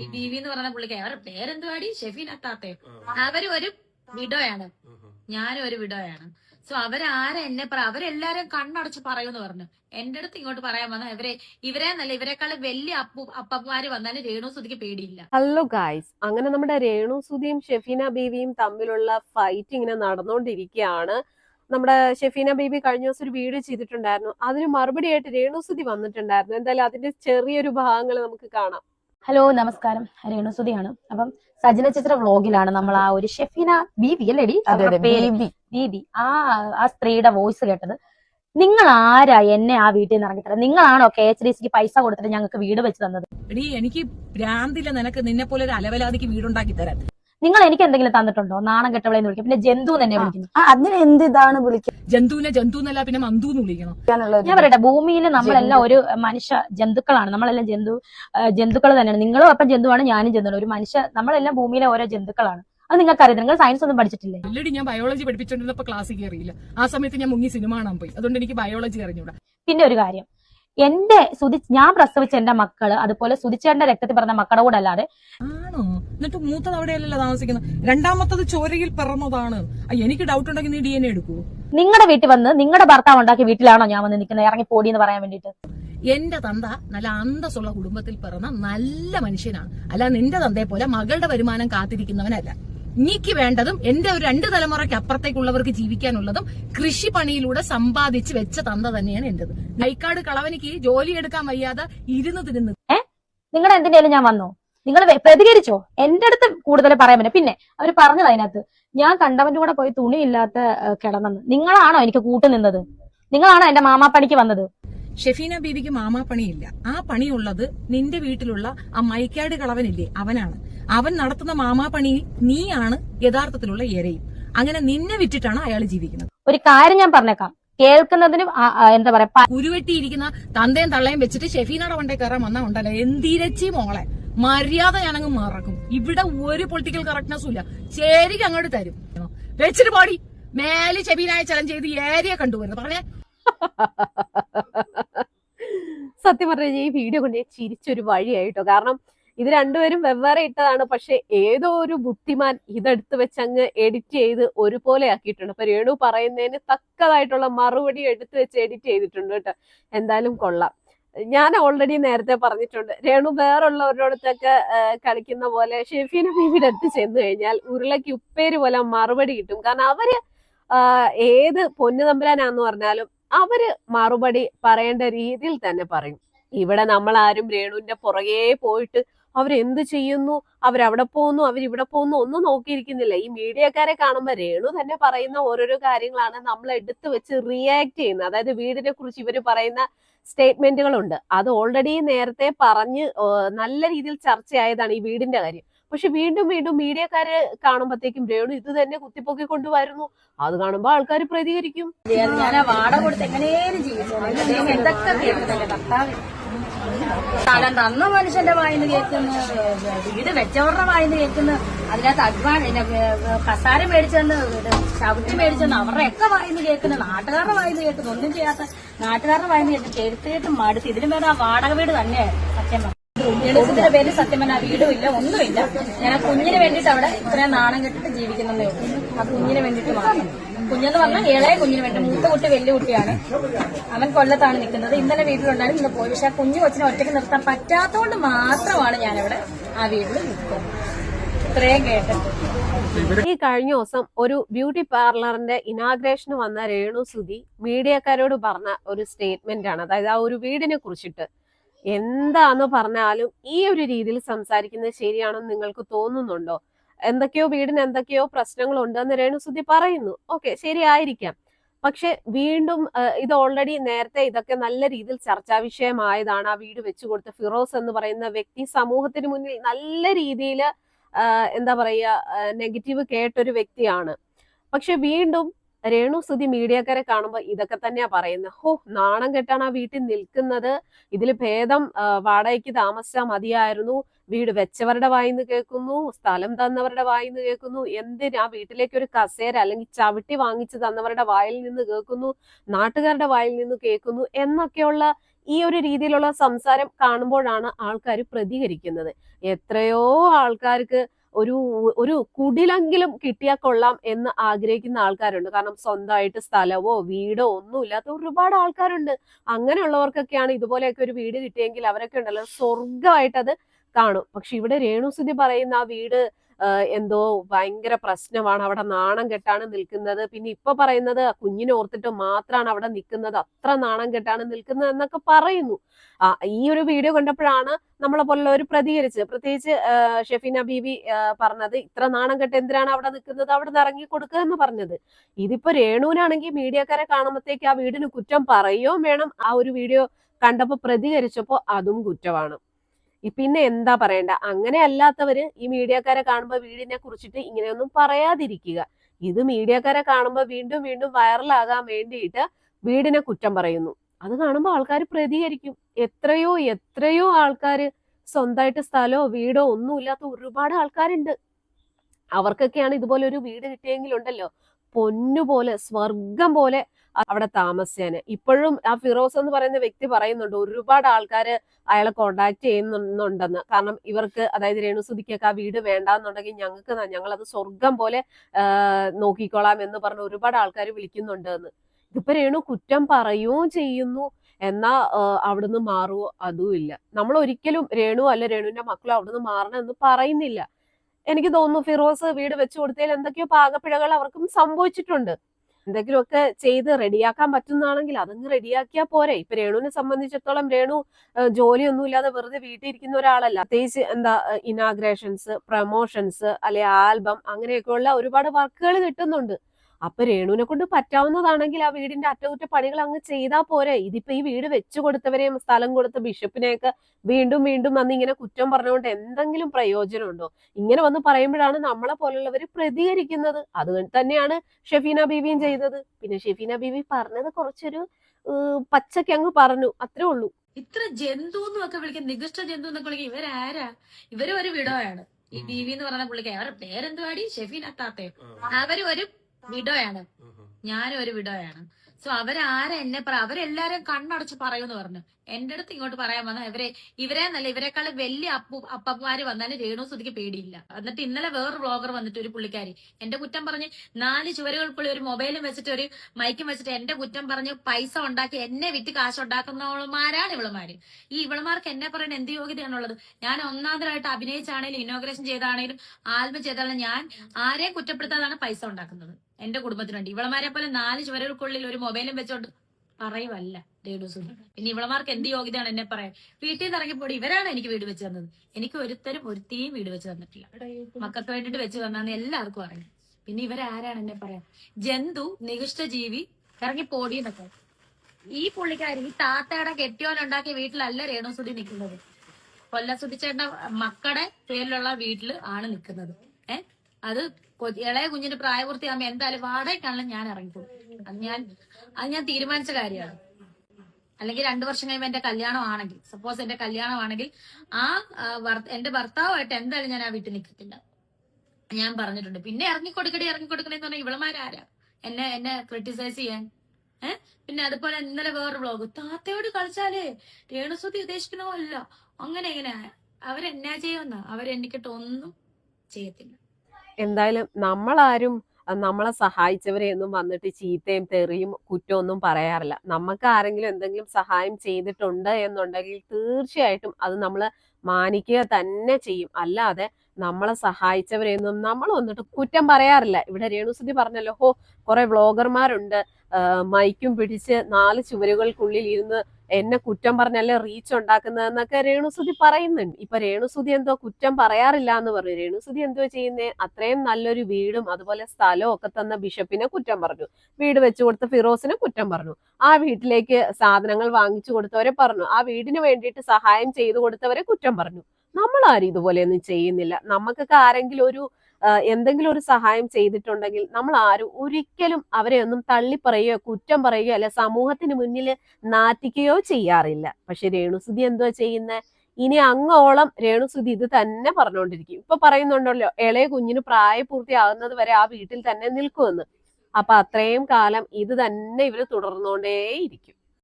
ഈ ബീവി എന്ന് പറയുന്ന പുള്ളിക്ക് അവരുടെ പേരെന്തുവാടി? ഷെഫീൻ അത്താത്തെ അവർ ഒരു വിഡോയാണ്. ഞാനും ഒരു വിഡോയാണ്. സോ അവരാരെ എന്നെ പറ അവരെല്ലാരും കണ്ണടച്ച് പറയൂന്ന് പറഞ്ഞു. എന്റെ അടുത്ത് ഇങ്ങോട്ട് പറയാൻ വന്ന ഇവരെ ഇവരെ നല്ല ഇവരെക്കാളും വലിയ അപ്പു അപ്പന്മാര് വന്നാലും രേണു സുതിക്ക് പേടിയില്ല. ഹലോ ഗായ്സ് അങ്ങനെ നമ്മുടെ രേണു സുതിയും ഷെഫീന ബീവിയും തമ്മിലുള്ള ഫൈറ്റ് ഇങ്ങനെ നടന്നുകൊണ്ടിരിക്കുകയാണ് നമ്മുടെ ഷെഫീന ബീബി കഴിഞ്ഞ ദിവസം ഒരു വീഡിയോ ചെയ്തിട്ടുണ്ടായിരുന്നു. അതിന് മറുപടിയായിട്ട് രേണു സുധി വന്നിട്ടുണ്ടായിരുന്നു. എന്തായാലും അതിന്റെ ചെറിയൊരു ഭാഗങ്ങൾ നമുക്ക് കാണാം. ഹലോ നമസ്കാരം. രേണുസുതിയാണ് അപ്പം സജന ചിത്ര വ്ലോഗിലാണ് നമ്മൾ ആ ഒരു ഷെഫിന ബീബി അല്ലേടി? ബീബി ആ ആ സ്ത്രീയുടെ വോയിസ് കേട്ടത്. നിങ്ങൾ ആരാ എന്നെ ആ വീട്ടിൽ നിന്ന് ഇറങ്ങിത്തരാം? നിങ്ങളാണോ കെ എച്ച് ഡി സിക്ക് പൈസ കൊടുത്തിട്ട് ഞങ്ങൾക്ക് വീട് വെച്ച് തന്നത്? എടീ എനിക്ക് ഭ്രാന്തില്ല നിനക്ക് നിന്നെ പോലെ ഒരു അലവലാതിക്ക് വീടുണ്ടാക്കി തരാൻ. നിങ്ങൾ എനിക്ക് എന്തെങ്കിലും തന്നിട്ടുണ്ടോ? നാണം കെട്ടവളെ എന്ന് വിളിക്കും. പിന്നെ ജന്തു ആ. വിളിക്കുന്നു. ആ, അതിന് എന്ത് ഇതാണ് ജന്തുവിനെ ജന്തു എന്നല്ല പിന്നെ മന്തു എന്ന് വിളിക്കണം. ഞാൻ പറയട്ടെ ഭൂമിയിൽ നമ്മളെല്ലാം ഒരു മനുഷ്യ ജന്തുക്കളാണ്. നമ്മളെല്ലാം ജന്തു ജന്തുക്കൾ തന്നെയാണ്. നിങ്ങളും അപ്പം ജന്തുവാണ് ഞാനും ജന്തുവാണ്. ഒരു മനുഷ്യ നമ്മളെല്ലാം ഭൂമിയിലെ ഓരോ ജന്തുക്കളാണ്. അത് നിങ്ങൾക്ക് അറിയാം നിങ്ങൾ സയൻസ് ഒന്നും പഠിച്ചിട്ടില്ലേ? ഓൾറെഡി ഞാൻ ബയോളജി പഠിപ്പിച്ചോണ്ടിരുന്നപ്പോ ക്ലാസ് കയറിയില്ല ആ സമയത്ത് ഞാൻ മുങ്ങി സിനിമ കാണാൻ പോയി. അതുകൊണ്ട് എനിക്ക് ബയോളജി അറിഞ്ഞൂടാ. പിന്നെ ഒരു കാര്യം. എന്റെ സുതി ഞാൻ പ്രസവിച്ച എന്റെ മക്കൾ അതുപോലെ സുതിച്ചേട്ടന്റെ രക്തത്തിൽ പറഞ്ഞ മക്കളുടെ കൂടെ അല്ലാതെ എന്നിട്ട് മൂത്തത് അവിടെയല്ലല്ലോ താമസിക്കുന്നത്? രണ്ടാമത്തത് ചോരയിൽ പിറന്നതാണ്. എനിക്ക് ഡൗട്ട് ഉണ്ടെങ്കിൽ നീ ഡി എൻ എ എടുക്കൂ. നിങ്ങളുടെ വീട്ടിൽ വന്ന് നിങ്ങളുടെ ഭർത്താവ് ഉണ്ടാക്കിയ വീട്ടിലാണോ ഞാൻ വന്ന് നിൽക്കുന്നത്? ഇറങ്ങി പോടി എന്ന് പറയാൻ വേണ്ടിട്ട് എന്റെ തന്ത നല്ല അന്തസ്സുള്ള കുടുംബത്തിൽ പിറന്ന നല്ല മനുഷ്യനാണ്. അല്ല നിന്റെ തന്തയെ പോലെ മകളുടെ വരുമാനം കാത്തിരിക്കുന്നവനല്ല. നീക്ക് വേണ്ടതും എന്റെ ഒരു രണ്ട് തലമുറയ്ക്ക് അപ്പുറത്തേക്കുള്ളവർക്ക് ജീവിക്കാനുള്ളതും കൃഷിപ്പണിയിലൂടെ സമ്പാദിച്ച് വെച്ച തന്ത തന്നെയാണ് എന്റേത്. നൈക്കാട് കളവനിക്ക് ജോലി എടുക്കാൻ വയ്യാതെ ഇരുന്ന് തിരുന്ന് നിങ്ങളുടെ എന്തിനേലും ഞാൻ വന്നോ? നിങ്ങൾ പ്രതികരിച്ചോ? എന്റെ അടുത്ത് കൂടുതൽ പറയാൻ പറ്റും പിന്നെ അവർ പറഞ്ഞത് അതിനകത്ത് ഞാൻ കണ്ടവന്റെ കൂടെ പോയി തുണിയില്ലാത്ത ഇല്ലാത്ത കിടന്നെന്ന്. നിങ്ങളാണോ എനിക്ക് കൂട്ടു നിന്നത്? നിങ്ങളാണോ എന്റെ മാമാപ്പണിക്ക് വന്നത്? ഷെഫീന ബീവിക്ക് മാമാപ്പണിയില്ല. ആ പണിയുള്ളത് നിന്റെ വീട്ടിലുള്ള ആ മൈക്കാട് കളവനില്ലേ? അവനാണ്. അവൻ നടത്തുന്ന മാമാപ്പണിയിൽ പണി നീയാണ് യഥാർത്ഥത്തിലുള്ള ഇരയും അങ്ങനെ നിന്നെ വിറ്റിട്ടാണ് അയാൾ ജീവിക്കുന്നത്. ഒരു കാര്യം ഞാൻ പറഞ്ഞേക്കാം. കേൾക്കുന്നതിനും എന്താ പറയാ ഉരുവെട്ടിയിരിക്കുന്ന കുരുവെട്ടിയിരിക്കുന്ന തന്തയും തള്ളയും വെച്ചിട്ട് ഷെഫീനയുടെ വണ്ടേ കയറാൻ വന്ന ഉണ്ടല്ലോ? എന്തിരച്ചി മോളെ. മര്യാദ ഞാനങ്ങ് മറക്കും. ഇവിടെ ഒരു പൊളിറ്റിക്കൽ കറക്റ്റ്നസ്സും ഇല്ല. ചേരിക്ക് അങ്ങോട്ട് തരും. വെച്ചിട്ട് പാടി. മേലെ ചെവിനായ ചലഞ്ച് ചെയ്ത് ഏരിയ കണ്ടുവരുന്നത് പറഞ്ഞേ. സത്യം പറഞ്ഞ ഈ വീഡിയോ കൊണ്ട് ചിരിച്ചൊരു വഴിയായിട്ടോ. കാരണം ഇത് രണ്ടുപേരും വെവ്വേറെ ഇട്ടതാണ്. പക്ഷെ ഏതോ ഒരു ബുദ്ധിമാൻ ഇതെടുത്ത് വെച്ച് അങ്ങ് എഡിറ്റ് ചെയ്ത് ഒരുപോലെ ആക്കിയിട്ടുണ്ട്. അപ്പൊ രേണു പറയുന്നതിന് തക്കതായിട്ടുള്ള മറുപടി എടുത്ത് വെച്ച് എഡിറ്റ് ചെയ്തിട്ടുണ്ട് കേട്ടോ. എന്തായാലും കൊള്ളാം. ഞാൻ ഓൾറെഡി നേരത്തെ പറഞ്ഞിട്ടുണ്ട്. രേണു വേറുള്ളവരോടത്തൊക്കെ കളിക്കുന്ന പോലെ ഷെഫീന ബീവിയുടെ അടുത്ത് ചെന്ന് കഴിഞ്ഞാൽ ഉരുളയ്ക്ക് ഉപ്പേര് പോലെ മറുപടി കിട്ടും. കാരണം അവർ ഏത് പൊന്നു തമ്പുരാനാന്ന് പറഞ്ഞാലും അവർ മറുപടി പറയേണ്ട രീതിയിൽ തന്നെ പറയും. ഇവിടെ നമ്മൾ ആരും രേണുവിന്റെ പുറകെ പോയിട്ട് അവരെന്ത് ചെയ്യുന്നു? അവരവിടെ പോകുന്നു അവരിവിടെ പോകുന്നു ഒന്നും നോക്കിയിരിക്കുന്നില്ല. ഈ മീഡിയക്കാരെ കാണുമ്പോൾ രേണു തന്നെ പറയുന്ന ഓരോരോ കാര്യങ്ങളാണ് നമ്മൾ എടുത്തു വെച്ച് റിയാക്ട് ചെയ്യുന്നത്. അതായത് വീടിനെ കുറിച്ച് ഇവർ പറയുന്ന സ്റ്റേറ്റ്മെന്റുകളുണ്ട് അത് ഓൾറെഡി നേരത്തെ പറഞ്ഞ് നല്ല രീതിയിൽ ചർച്ചയായതാണ് ഈ വീടിന്റെ കാര്യം. പക്ഷെ വീണ്ടും വീണ്ടും മീഡിയക്കാര് കാണുമ്പോഴത്തേക്കും രേണു ഇത് തന്നെ കുത്തിപ്പൊക്കി കൊണ്ടുവരുന്നു. അത് കാണുമ്പോൾ ആൾക്കാർ പ്രതികരിക്കും. ഞാൻ വാട കൊടുത്ത് എങ്ങനെയും ജീവിച്ചു എന്തൊക്കെ സ്ഥലം തന്ന മനുഷ്യന്റെ വായിന്ന് കേൾക്കുന്നു വീട് വെച്ചവരുടെ വായിന്ന് കേൾക്കുന്നു അതിനകത്ത് അഡ്വാൻ കസാര മേടിച്ചെന്ന് ചവിട്ടി മേടിച്ചെന്ന് അവരുടെ ഒക്കെ വായിന്ന് കേൾക്കുന്നു നാട്ടുകാരുടെ വായിന്ന് കേൾക്കുന്നു ഒന്നും ചെയ്യാത്ത നാട്ടുകാരുടെ വായിന്ന് കേൾക്കുന്നു ചെരുത്തേട്ട് മടുത്ത്. ഇതിന് വേറെ ആ വാടക വീട് തന്നെയായിരുന്നു സത്യം എളുപ്പത്തിന്റെ പേര് സത്യം വീടും ഇല്ല ഒന്നുമില്ല. ഞാൻ കുഞ്ഞിന് വേണ്ടിയിട്ട് അവിടെ ഇത്രയും നാണം കെട്ടിട്ട് ജീവിക്കുന്നതേ ഉള്ളൂ. ആ കുഞ്ഞിന് വേണ്ടിയിട്ട് മാത്രം. കുഞ്ഞെന്ന് പറഞ്ഞാൽ ഇളയ കുഞ്ഞിന് വേണ്ട. മൂത്ത കുട്ടി വലിയ കുട്ടിയാണ്. അവൻ കൊല്ലത്താണ് നിൽക്കുന്നത്. ഇന്നലെ വീട്ടിലുണ്ടായിരുന്നു ഇന്ന് പോയി. പക്ഷെ ആ കുഞ്ഞു കൊച്ചിനെ ഒറ്റയ്ക്ക് നിർത്താൻ പറ്റാത്തതുകൊണ്ട് മാത്രമാണ് ഞാനിവിടെ ആ വീട്ടിൽ നിൽക്കുന്നത്. ഇത്രയും കേട്ടത് ഈ കഴിഞ്ഞ ദിവസം ഒരു ബ്യൂട്ടി പാർലറിന്റെ ഇനാഗ്രേഷന് വന്ന രേണു സുധി മീഡിയക്കാരോട് പറഞ്ഞ ഒരു സ്റ്റേറ്റ്മെന്റ് ആണ് അതായത് ആ ഒരു വീടിനെ കുറിച്ചിട്ട്. എന്താന്ന് പറഞ്ഞാലും ഈ ഒരു രീതിയിൽ സംസാരിക്കുന്നത് ശരിയാണെന്ന് നിങ്ങൾക്ക് തോന്നുന്നുണ്ടോ? എന്തൊക്കെയോ വീടിന് എന്തൊക്കെയോ പ്രശ്നങ്ങളുണ്ടെന്ന് രേണുസുതി പറയുന്നു. ഓക്കെ ശരിയായിരിക്കാം പക്ഷെ വീണ്ടും ഇത് ഓൾറെഡി നേരത്തെ ഇതൊക്കെ നല്ല രീതിയിൽ ചർച്ചാ വിഷയമായതാണ്. ആ വീട് വെച്ചു കൊടുത്ത ഫിറോസ് എന്ന് പറയുന്ന വ്യക്തി സമൂഹത്തിന് മുന്നിൽ നല്ല രീതിയിൽ എന്താ പറയുക നെഗറ്റീവ് കേട്ടൊരു വ്യക്തിയാണ്. പക്ഷെ വീണ്ടും രേണു സുധി മീഡിയക്കാരെ കാണുമ്പോൾ ഇതൊക്കെ തന്നെയാ പറയുന്നത് ഹോ നാണം കെട്ടാണ് ആ വീട്ടിൽ നിൽക്കുന്നത്. ഇതിൽ ഭേദം വാടകയ്ക്ക് താമസിച്ചാൽ മതിയായിരുന്നു. വീട് വെച്ചവരുടെ വായിന്ന് കേൾക്കുന്നു സ്ഥലം തന്നവരുടെ വായിന്ന് കേൾക്കുന്നു. എന്തിന് ആ വീട്ടിലേക്ക് ഒരു കസേര അല്ലെങ്കിൽ ചവിട്ടി വാങ്ങിച്ചു തന്നവരുടെ വായിൽ നിന്ന് കേൾക്കുന്നു നാട്ടുകാരുടെ വായിൽ നിന്ന് കേൾക്കുന്നു എന്നൊക്കെയുള്ള ഈ ഒരു രീതിയിലുള്ള സംസാരം കാണുമ്പോഴാണ് ആൾക്കാർ പ്രതികരിക്കുന്നത്. എത്രയോ ആൾക്കാർക്ക് ഒരു ഒരു കുടിലെങ്കിലും കിട്ടിയാൽ കൊള്ളാം എന്ന് ആഗ്രഹിക്കുന്ന ആൾക്കാരുണ്ട്. കാരണം സ്വന്തമായിട്ട് സ്ഥലമോ വീടോ ഒന്നും ഇല്ലാത്ത ഒരുപാട് ആൾക്കാരുണ്ട്. അങ്ങനെയുള്ളവർക്കൊക്കെയാണ് ഇതുപോലെയൊക്കെ ഒരു വീട് കിട്ടിയെങ്കിൽ അവരൊക്കെ ഉണ്ടല്ലോ. സ്വർഗമായിട്ടത് കാണും. പക്ഷെ ഇവിടെ രേണുസുതി പറയുന്ന ആ വീട് എന്തോ ഭയങ്കര പ്രശ്നമാണ്. അവിടെ നാണം കെട്ടാണ് നിൽക്കുന്നത്. പിന്നെ ഇപ്പൊ പറയുന്നത് കുഞ്ഞിനെ ഓർത്തിട്ട് മാത്രമാണ് അവിടെ നിൽക്കുന്നത്. അത്ര നാണം കെട്ടാണ് നിൽക്കുന്നത് എന്നൊക്കെ പറയുന്നു. ആ ഈ ഒരു വീഡിയോ കണ്ടപ്പോഴാണ് നമ്മളെ പോലുള്ളവർ പ്രതികരിച്ചത്. പ്രത്യേകിച്ച് ഷെഫീന ആ, പറഞ്ഞത് ഇത്ര നാണം കെട്ട് എന്തിനാണ് അവിടെ നിൽക്കുന്നത്? അവിടെ നിന്ന് ഇറങ്ങി കൊടുക്കുക എന്ന് പറഞ്ഞത്. ഇതിപ്പോ രേണുവിനാണെങ്കിൽ മീഡിയക്കാരെ കാണുമ്പോഴത്തേക്ക് ആ വീടിന് കുറ്റം പറയുകയും വേണം. ആ ഒരു വീഡിയോ കണ്ടപ്പോ പ്രതികരിച്ചപ്പോ അതും കുറ്റമാണ്. പിന്നെ എന്താ പറയണ്ട? അങ്ങനെ അല്ലാത്തവര് ഈ മീഡിയക്കാരെ കാണുമ്പോൾ വീടിനെ കുറിച്ചിട്ട് ഇങ്ങനെയൊന്നും പറയാതിരിക്കുക. ഇത് മീഡിയക്കാരെ കാണുമ്പോൾ വീണ്ടും വീണ്ടും വൈറലാകാൻ വേണ്ടിയിട്ട് വീടിനെ കുറ്റം പറയുന്നു. അത് കാണുമ്പോൾ ആൾക്കാർ പ്രതികരിക്കും. എത്രയോ എത്രയോ ആൾക്കാർ സ്വന്തമായിട്ട് സ്ഥലമോ വീടോ ഒന്നും ഇല്ലാത്ത ഒരുപാട് ആൾക്കാരുണ്ട്. അവർക്കൊക്കെയാണ് ഇതുപോലെ ഒരു വീട് കിട്ടിയെങ്കിലുണ്ടല്ലോ. പൊന്നുപോലെ സ്വർഗം പോലെ അവിടെ താമസിയാന്. ഇപ്പോഴും ആ ഫിറോസ് എന്ന് പറയുന്ന വ്യക്തി പറയുന്നുണ്ട് ഒരുപാട് ആൾക്കാർ അയാളെ കോണ്ടാക്ട് ചെയ്യുന്നുണ്ടെന്ന്. കാരണം ഇവർക്ക് അതായത് രേണുസുതിക്കൊക്കെ ആ വീട് വേണ്ടാന്നുണ്ടെങ്കിൽ ഞങ്ങൾക്ക് ഞങ്ങൾ അത് സ്വർഗം പോലെ നോക്കിക്കോളാം എന്ന് പറഞ്ഞ് ഒരുപാട് ആൾക്കാർ വിളിക്കുന്നുണ്ട് എന്ന് ഇതിപ്പോ രേണു കുറ്റം പറയുകയും ചെയ്യുന്നു. എന്നാ അവിടുന്ന് മാറുവോ? അതും ഇല്ല. നമ്മൾ ഒരിക്കലും രേണു അല്ല രേണുവിന്റെ മക്കളും അവിടുന്ന് മാറണം എന്ന് പറയുന്നില്ല. എനിക്ക് തോന്നുന്നു ഫിറോസ് വീട് വെച്ചു കൊടുത്തതിൽ എന്തൊക്കെയോ പാകപ്പിഴകൾ അവർക്കും സംഭവിച്ചിട്ടുണ്ട്. എന്തെങ്കിലുമൊക്കെ ചെയ്ത് റെഡിയാക്കാൻ പറ്റുന്നതാണെങ്കിൽ അതങ്ങ് റെഡിയാക്കിയാൽ പോരെ. ഇപ്പൊ രേണുവിനെ സംബന്ധിച്ചിടത്തോളം രേണു ജോലിയൊന്നും ഇല്ലാതെ വെറുതെ വീട്ടിൽ ഇരിക്കുന്ന ഒരാളല്ല. പ്രത്യേകിച്ച് എന്താ ഇനാഗ്രേഷൻസ് പ്രമോഷൻസ് അല്ലെ ആൽബം അങ്ങനെയൊക്കെയുള്ള ഒരുപാട് വർക്കുകൾ കിട്ടുന്നുണ്ട്. അപ്പൊ രേണുവിനെ കൊണ്ട് പറ്റാവുന്നതാണെങ്കിൽ ആ വീടിന്റെ അറ്റകുറ്റ പണികൾ അങ്ങ് ചെയ്താൽ പോരെ. ഇതിപ്പോ ഈ വീട് വെച്ചു കൊടുത്തവരെയും സ്ഥലം കൊടുത്ത ബിഷപ്പിനെയൊക്കെ വീണ്ടും വീണ്ടും വന്ന് ഇങ്ങനെ കുറ്റം പറഞ്ഞുകൊണ്ട് എന്തെങ്കിലും പ്രയോജനമുണ്ടോ? ഇങ്ങനെ വന്ന് പറയുമ്പോഴാണ് നമ്മളെ പോലുള്ളവർ പ്രതികരിക്കുന്നത്. അത് തന്നെയാണ് ഷെഫീന ബീവിയും ചെയ്തത്. പിന്നെ ഷെഫീന ബീവി പറഞ്ഞത് കുറച്ചൊരു പച്ചക്ക് പച്ചയ്ക്ക് അങ്ങ് പറഞ്ഞു. അത്രേ ഉള്ളൂ. ഇത്ര ജന്തു എന്നൊക്കെ വിളിക്കാൻ നികൃഷ്ട ജന്തു എന്നൊക്കെ വിളിക്കും ഇവരാരാ? ഇവരും ഒരു വിഡോയാണ്. ഈ ബീവി വി എന്ന് പറഞ്ഞ പുള്ളിക്ക് അവരുടെ പേരെന്തുവാടി? ഷെഫീൻ അത്താത്തെ അവർ ഒരു വിഡോയാണ് ഞാനും ഒരു വിഡോയാണ് സോ അവരാരെ എന്നെ പറ അവരെല്ലാരും കണ്ണടച്ച് പറയുമെന്ന് പറഞ്ഞു. എന്റെ അടുത്ത് ഇങ്ങോട്ട് പറയാൻ വന്ന ഇവരെ ഇവരെ നല്ല ഇവരെക്കാളും വലിയ അപ്പു അപ്പന്മാര് വന്നാലും രേണു സുധിക്ക് പേടിയില്ല. എന്നിട്ട് ഇന്നലെ വേറൊരു വ്ളോഗർ വന്നിട്ട് ഒരു പുള്ളിക്കാരി എന്റെ കുറ്റം പറഞ്ഞ് നാല് ചുവരുകൾക്കുള്ളിൽ ഒരു മൊബൈലും വെച്ചിട്ട് ഒരു മൈക്കും വെച്ചിട്ട് എന്റെ കുറ്റം പറഞ്ഞ് പൈസ ഉണ്ടാക്കി എന്നെ വിറ്റ് കാശ് ഉണ്ടാക്കുന്നവളുമാരാണ് ഇവളുമാര്. ഈ ഇവളുമാർക്ക് എന്നെ പറയാൻ എന്ത് യോഗ്യതയാണുള്ളത്? ഞാൻ ഒന്നാമതായിട്ട് അഭിനയിച്ചാണെങ്കിലും ഇനോഗ്രേഷൻ ചെയ്താണെങ്കിലും ആൽബം ചെയ്താണെങ്കിലും ഞാൻ ആരെയും കുറ്റപ്പെടുത്താതാണ് പൈസ ഉണ്ടാക്കുന്നത്. എന്റെ കുടുംബത്തിന് വേണ്ടി ഇവളമാരെ പോലെ നാല് ചുവരുകൾക്കുള്ളിൽ ഒരു മൊബൈലും വെച്ചോണ്ട് പറയുമല്ല രേണുസുധി പിന്നെ ഇവളമാർക്ക് എന്ത് യോഗ്യതയാണ് എന്നെ പറയാൻ? വീട്ടിൽ നിന്ന് ഇറങ്ങിപ്പോടി ഇവരാണ് എനിക്ക് വീട് വെച്ച് തന്നത്. എനിക്ക് ഒരുത്തരും ഒരുത്തേയും വീട് വെച്ച് തന്നിട്ടില്ല. മക്കൾക്ക് വേണ്ടിട്ട് വെച്ച് തന്നാന്ന് എല്ലാവർക്കും അറിയാം. പിന്നെ ഇവരാരാണ് എന്നെ പറയാൻ? ജന്തു നികൃഷ്ട ജീവി ഇറങ്ങി പോടി എന്നൊക്കെ. ഈ പുള്ളിക്കാരി ഈ താത്തയുടെ കെട്ടിയോനുണ്ടാക്കിയ വീട്ടിലല്ല രേണുസുതി നിൽക്കുന്നത്. കൊല്ല സുധിച്ചേട്ടന്റെ മക്കളുടെ പേരിലുള്ള വീട്ടിൽ ആണ് നിൽക്കുന്നത്. ഏഹ് അത് ഇളയ കുഞ്ഞിന് പ്രായപൂർത്തിയാകുമ്പോ എന്തായാലും വാടകയ്ക്കാണല്ലോ ഞാൻ ഇറങ്ങിപ്പോകും അത് ഞാൻ അത് ഞാൻ തീരുമാനിച്ച കാര്യമാണ്. അല്ലെങ്കിൽ രണ്ടു വർഷം കഴിയുമ്പോൾ എന്റെ കല്യാണം ആണെങ്കിൽ സപ്പോസ് എന്റെ കല്യാണം ആണെങ്കിൽ ആ എന്റെ ഭർത്താവായിട്ട് എന്തായാലും ഞാൻ ആ വീട്ടിൽ നിൽക്കത്തില്ല ഞാൻ പറഞ്ഞിട്ടുണ്ട്. പിന്നെ ഇറങ്ങിക്കൊടുക്കടി എന്ന് പറഞ്ഞാൽ ഇവളമാരാരാ? എന്നെ എന്നെ ക്രിട്ടിസൈസ് ചെയ്യാൻ. ഏഹ് പിന്നെ അതുപോലെ ഇന്നലെ വേറൊരു വ്ളോഗ് താത്തയോട് കളിച്ചാലേ രേണുസുതി ഉദ്ദേശിക്കുന്ന പോലല്ല അങ്ങനെ എങ്ങനെ അവരെന്നാ ചെയ്യുന്ന? അവരെനിക്കിട്ട് ഒന്നും ചെയ്യത്തില്ല. എന്തായാലും നമ്മളാരും നമ്മളെ സഹായിച്ചവരെയൊന്നും വന്നിട്ട് ചീത്തയും തെറിയും കുറ്റമൊന്നും പറയാറില്ല. നമുക്ക് ആരെങ്കിലും എന്തെങ്കിലും സഹായം ചെയ്തിട്ടുണ്ട് എന്നുണ്ടെങ്കിൽ തീർച്ചയായിട്ടും അത് നമ്മൾ മാനിക്കുക തന്നെ ചെയ്യും. അല്ലാതെ നമ്മളെ സഹായിച്ചവരെയൊന്നും നമ്മൾ വന്നിട്ട് കുറ്റം പറയാറില്ല. ഇവിടെ രേണുസുതി പറഞ്ഞല്ലോ ഹോ കുറെ വ്ളോഗർമാരുണ്ട്. മൈക്കും പിടിച്ച് നാല് ചുവരുകൾക്കുള്ളിൽ ഇരുന്ന് എന്നെ കുറ്റം പറഞ്ഞല്ലേ റീച്ച് ഉണ്ടാക്കുന്നതെന്നൊക്കെ രേണുസുതി പറയുന്നുണ്ട്. ഇപ്പൊ രേണുസുതി എന്തോ കുറ്റം പറയാറില്ല എന്ന് പറഞ്ഞു. രേണുസുതി എന്തോ ചെയ്യുന്നേ? അത്രയും നല്ലൊരു വീടും അതുപോലെ സ്ഥലവും ഒക്കെ തന്ന ബിഷപ്പിനെ കുറ്റം പറഞ്ഞു. വീട് വെച്ചു കൊടുത്ത ഫിറോസിനെ കുറ്റം പറഞ്ഞു. ആ വീട്ടിലേക്ക് സാധനങ്ങൾ വാങ്ങിച്ചു കൊടുത്തവരെ പറഞ്ഞു. ആ വീടിന് വേണ്ടിയിട്ട് സഹായം ചെയ്തു കൊടുത്തവരെ കുറ്റം പറഞ്ഞു. നമ്മൾ ഇതുപോലെയൊന്നും ചെയ്യുന്നില്ല. നമുക്കൊക്കെ ആരെങ്കിലും ഒരു എന്തെങ്കിലും ഒരു സഹായം ചെയ്തിട്ടുണ്ടെങ്കിൽ നമ്മൾ ആരും ഒരിക്കലും അവരെ ഒന്നും തള്ളി പറയുകയോ കുറ്റം പറയുകയോ അല്ലെ സമൂഹത്തിന് മുന്നിൽ നാറ്റിക്കുകയോ ചെയ്യാറില്ല. പക്ഷെ രേണുസുതി എന്തോ ചെയ്യുന്നത് ഇനി അങ്ങോളം രേണുസുതി ഇത് തന്നെ പറഞ്ഞുകൊണ്ടിരിക്കും. ഇപ്പൊ പറയുന്നുണ്ടല്ലോ ഇളയ കുഞ്ഞിന് പ്രായപൂർത്തിയാകുന്നത് വരെ ആ വീട്ടിൽ തന്നെ നിൽക്കുമെന്ന്. അപ്പൊ അത്രയും കാലം ഇത് തന്നെ ഇവർ തുടർന്നുകൊണ്ടേയിരിക്കും.